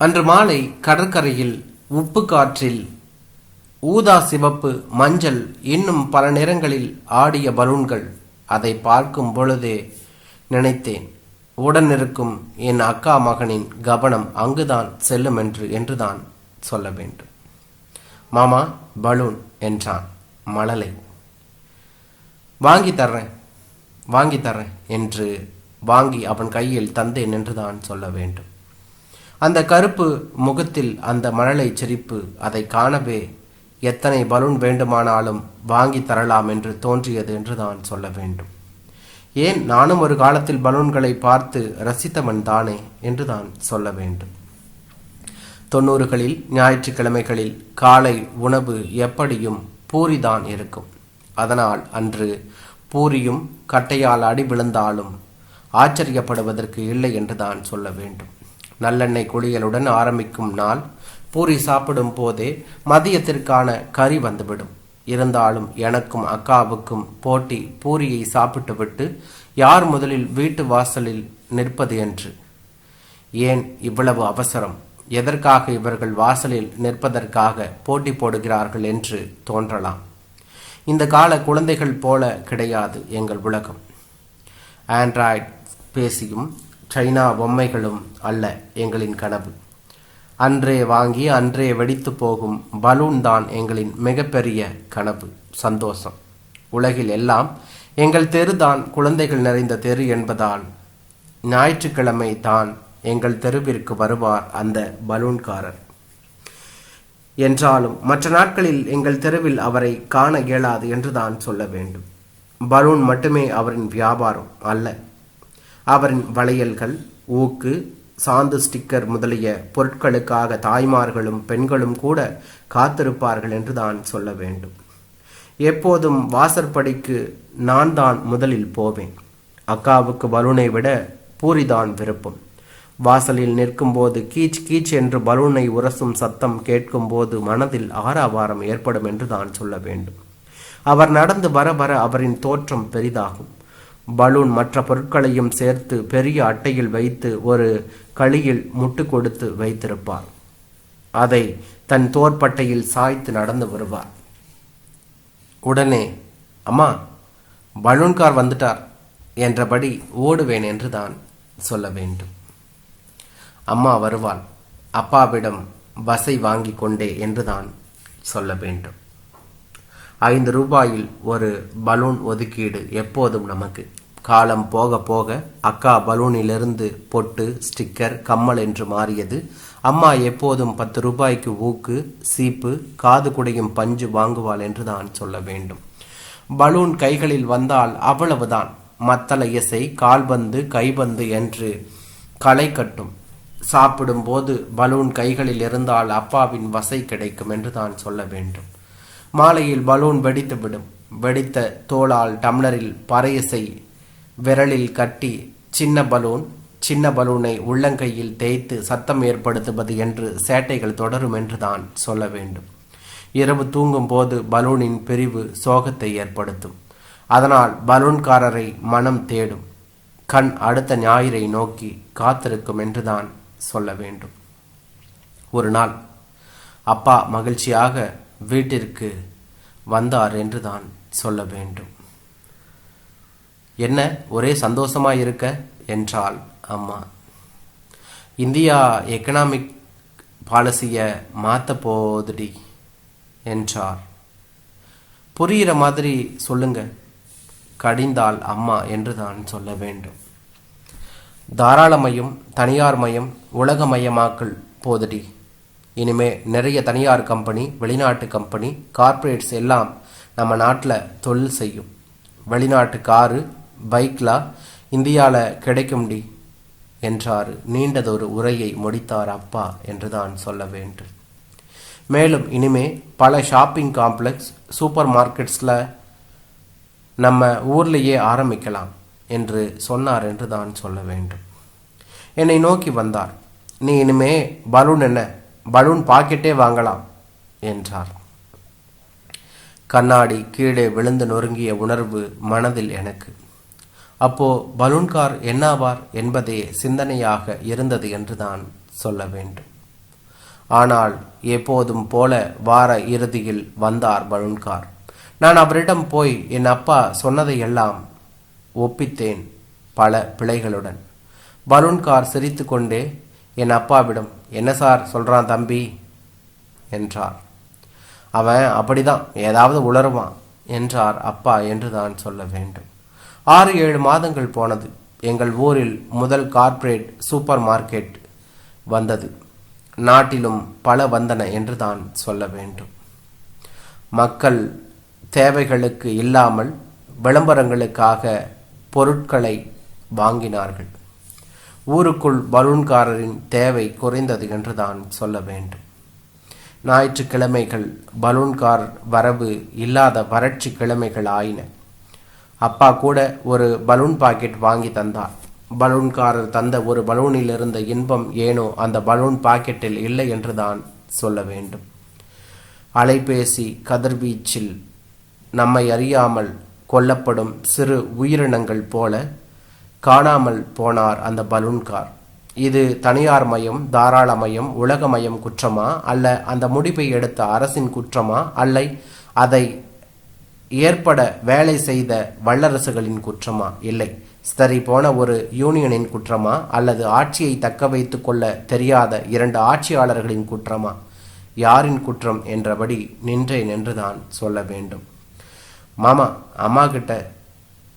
அன்று மாலை கடற்கரையில் உப்பு காற்றில் ஊதா சிவப்பு மஞ்சள் இன்னும் பல நிறங்களில் ஆடிய பலூன்கள் அதை பார்க்கும் பொழுதே நினைத்தேன். உடன் இருக்கும் என் அக்கா மகனின் கவனம் அங்குதான் செல்லும் என்று என்றுதான் சொல்ல வேண்டும். மாமா பலூன் என்றான் மழலை. வாங்கி தர்றேன் வாங்கி தர்றேன் என்று வாங்கி அவன் கையில் தந்தேன் என்றுதான் சொல்ல வேண்டும். அந்த கருப்பு முகத்தில் அந்த மழலை சிரிப்பு அதை காணவே எத்தனை பலூன் வேண்டுமானாலும் வாங்கி தரலாம் என்று தோன்றியது என்று தான் சொல்ல வேண்டும். ஏன் நானும் ஒரு காலத்தில் பலூன்களை பார்த்து ரசித்தவன் தானே என்றுதான் சொல்ல வேண்டும். தொண்ணூறுகளில் ஞாயிற்றுக்கிழமைகளில் காலை உணவு எப்படியும் பூரி தான் இருக்கும். அதனால் அன்று பூரியும் கட்டையால் அடி விழுந்தாலும் ஆச்சரியப்படுவதற்கு இல்லை என்று தான் சொல்ல வேண்டும். நல்லெண்ணெய் குளியலுடன் ஆரம்பிக்கும் நாள். பூரி சாப்பிடும் போதே மதியத்திற்கான கறி வந்துவிடும். இருந்தாலும் எனக்கும் அக்காவுக்கும் போட்டி பூரியை சாப்பிட்டுவிட்டு யார் முதலில் வீட்டு வாசலில் நிற்பது என்று. ஏன் இவ்வளவு அவசரம்? எதற்காக இவர்கள் வாசலில் நிற்பதற்காக போட்டி போடுகிறார்கள் என்று தோன்றலாம். இந்த கால குழந்தைகள் போல கிடையாது எங்கள் உலகம். ஆண்ட்ராய்ட் பேசியும் சைனா பொம்மைகளும் அல்ல எங்களின் கனவு. அன்றே வாங்கி அன்றே வெடித்து போகும் பலூன் தான் எங்களின் மிகப்பெரிய கனவு சந்தோஷம். உலகில் எல்லாம் எங்கள் தெரு தான் குழந்தைகள் நிறைந்த தெரு என்பதால் ஞாயிற்றுக்கிழமை தான் எங்கள் தெருவிற்கு வருவார் அந்த பலூன்காரர். என்றாலும் மற்ற நாட்களில் எங்கள் தெருவில் அவரை காண இயலாது என்றுதான் சொல்ல வேண்டும். பலூன் மட்டுமே அவரின் வியாபாரம் அல்ல அவரின் வளையல்கள் ஊக்கு சாந்து ஸ்டிக்கர் முதலிய பொருட்களுக்காக தாய்மார்களும் பெண்களும் கூட காத்திருப்பார்கள் என்று தான் சொல்ல வேண்டும். எப்போதும் வாசற்படிக்கு நான் தான் முதலில் போவேன். அக்காவுக்கு பலூனை விட பூரிதான் விருப்பம். வாசலில் நிற்கும்போது கீச் கீச் என்று பலூனை உரசும் சத்தம் கேட்கும்போது மனதில் ஆறாவாரம் ஏற்படும் என்று தான் சொல்ல வேண்டும். அவர் நடந்து வர வர அவரின் தோற்றம் பெரிதாகும். பலூன் மற்ற பொருட்களையும் சேர்த்து பெரிய அட்டையில் வைத்து ஒரு களியில் முட்டு கொடுத்து வைத்திருப்பார். அதை தன் தோற்பட்டையில் சாய்த்து நடந்து வருவார். உடனே அம்மா பலூன்கார் வந்துட்டார். என்றபடி ஓடுவேன் என்று தான் சொல்ல வேண்டும். அம்மா வருவாள். அப்பாவிடம் பஸ்ஸை வாங்கி கொண்டே என்றுதான் சொல்ல வேண்டும். ஐந்து ரூபாயில் ஒரு பலூன் ஒதுக்கீடு எப்போதும் நமக்கு காலம் போக போக அக்கா பலூனிலிருந்து பொட்டு ஸ்டிக்கர் கம்மல் என்று மாறியது. அம்மா எப்போதும் பத்து ரூபாய்க்கு ஊக்கு சீப்பு காது குடையும் பஞ்சு வாங்குவாள் என்று தான் சொல்ல வேண்டும். பலூன் கைகளில் வந்தால் அவ்வளவுதான். மத்தள இசை கால்பந்து கைபந்து என்று களை கட்டும். சாப்பிடும்போது பலூன் கைகளில் இருந்தால் அப்பாவின் வசை கிடைக்கும் என்று தான் சொல்ல வேண்டும். மாலையில் பலூன் வெடித்து விடும் வெடித்த தோளால் டம்ளரில் பறையசை விரலில் கட்டி சின்ன பலூன் சின்ன பலூனை உள்ளங்கையில் தேய்த்து சத்தம் ஏற்படுத்துவது என்று சேட்டைகள் தொடரும் என்று தான் சொல்ல வேண்டும். இரவு தூங்கும் போது பலூனின் பிரிவு சோகத்தை ஏற்படுத்தும். அதனால் பலூன்காரரை மனம் தேடும். கண் அடுத்த ஞாயிறை நோக்கி காத்திருக்கும் என்றுதான் சொல்ல வேண்டும். ஒரு நாள் அப்பா மகிழ்ச்சியாக வீட்டிற்கு வந்தார் என்று தான் சொல்ல வேண்டும். என்ன ஒரே சந்தோஷமா இருக்க? என்றாள் அம்மா. இந்தியா எக்கனாமிக் பாலிசியை மாற்ற போகுதுடி என்றார். புரிகிற மாதிரி சொல்லுங்க கடிந்தால் அம்மா என்று தான் சொல்ல வேண்டும். தாராளமயம் தனியார் மயம் உலகமயமாக்கல் போதுடி. இனிமே நிறைய தனியார் கம்பெனி வெளிநாட்டு கம்பெனி கார்ப்பரேட்ஸ் எல்லாம் நம்ம நாட்டில் தொழில் செய்யும். வெளிநாட்டு காரு பைக்லாம் இந்தியாவில் கிடைக்கும்டி என்றார். நீண்டதொரு உரையை முடித்தார் அப்பா என்றுதான் சொல்ல வேண்டும். மேலும் இனிமே பல ஷாப்பிங் காம்ப்ளெக்ஸ் சூப்பர் மார்க்கெட்ஸில் நம்ம ஊர்லேயே ஆரம்பிக்கலாம் என்று சொன்னார் என்று தான் சொல்ல வேண்டும். என்னை நோக்கி வந்தார். நீ இனிமே பலூன் என்ன? பலூன் பாக்கெட்டே வாங்கலாம் என்றார். கண்ணாடி கீழே விழுந்து நொறுங்கிய உணர்வு மனதில் எனக்கு. அப்போ பலூன்கார் என்னாவார் என்பதே சிந்தனையாக இருந்தது என்று தான் சொல்ல வேண்டும். ஆனால் எப்போதும் போல வார இறுதியில் வந்தார் பலூன்கார். நான் அவரிடம் போய் என் அப்பா சொன்னதையெல்லாம் ஒப்பித்தேன் பல பிழைகளுடன். பலூன்கார் சிரித்துக்கொண்டே என் அப்பாவிடம் என்ன சார் சொல்கிறான் தம்பி? என்றார். அவன் அப்படிதான் ஏதாவது உளருவான் என்றார் அப்பா என்று தான் சொல்ல வேண்டும். ஆறு ஏழு மாதங்கள் போனது. எங்கள் ஊரில் முதல் கார்ப்பரேட் சூப்பர் மார்க்கெட் வந்தது. நாட்டிலும் பல வந்தன என்று தான் சொல்ல வேண்டும். மக்கள் தேவைகளுக்கு இல்லாமல் விளம்பரங்களுக்காக பொருட்களை வாங்கினார்கள். ஊருக்குள் பலூன்காரரின் தேவை குறைந்தது என்று தான் சொல்ல வேண்டும். ஞாயிற்றுக்கிழமைகள் பலூன்கார் வரவு இல்லாத வறட்சி கிழமைகள் ஆயின. அப்பா கூட ஒரு பலூன் பாக்கெட் வாங்கி தந்தார். பலூன்காரர் தந்த ஒரு பலூனில் இருந்த இன்பம் ஏனோ அந்த பலூன் பாக்கெட்டில் இல்லை என்று தான் சொல்ல வேண்டும். அலைபேசி கதிர்வீச்சில் நம்மை அறியாமல் கொல்லப்படும் சிறு உயிரினங்கள் போல காணாமல் போனார் அந்த பலூன்கார். இது தனியார் மயம் தாராளமயம் உலகமயம் குற்றமா அல்ல அந்த முடிவை எடுத்த அரசின் குற்றமா அல்ல அதை ஏற்பட வேலை செய்த வல்லரசுகளின் குற்றமா? இல்லை. சிதறி போன ஒரு யூனியனின் குற்றமா? அல்லது ஆட்சியை தக்க வைத்து கொள்ள தெரியாத இரண்டு ஆட்சியாளர்களின் குற்றமா? யாரின் குற்றம் என்றபடி நின்றே நின்றுதான் சொல்ல வேண்டும். மாமா அம்மா கிட்ட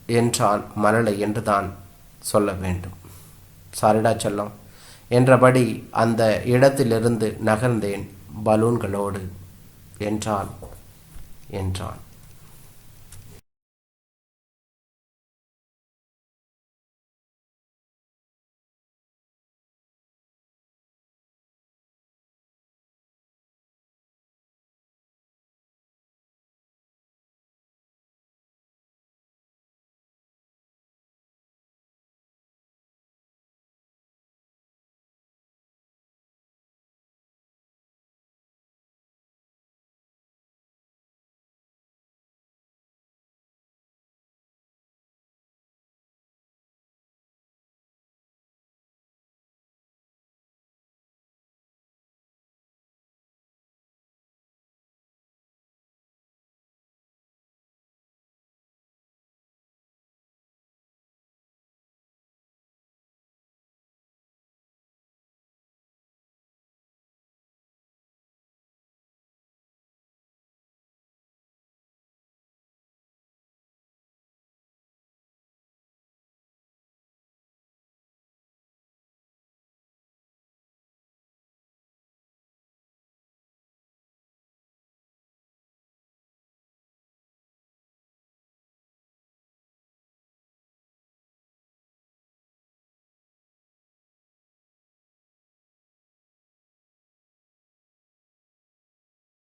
என்றான் மரளை என்றுதான் சொல்ல வேண்டும். சாரிடா செல்லம். என்றபடி அந்த இடத்திலிருந்து நகர்ந்தேன் பலூன்களோடு. என்றான் என்றான்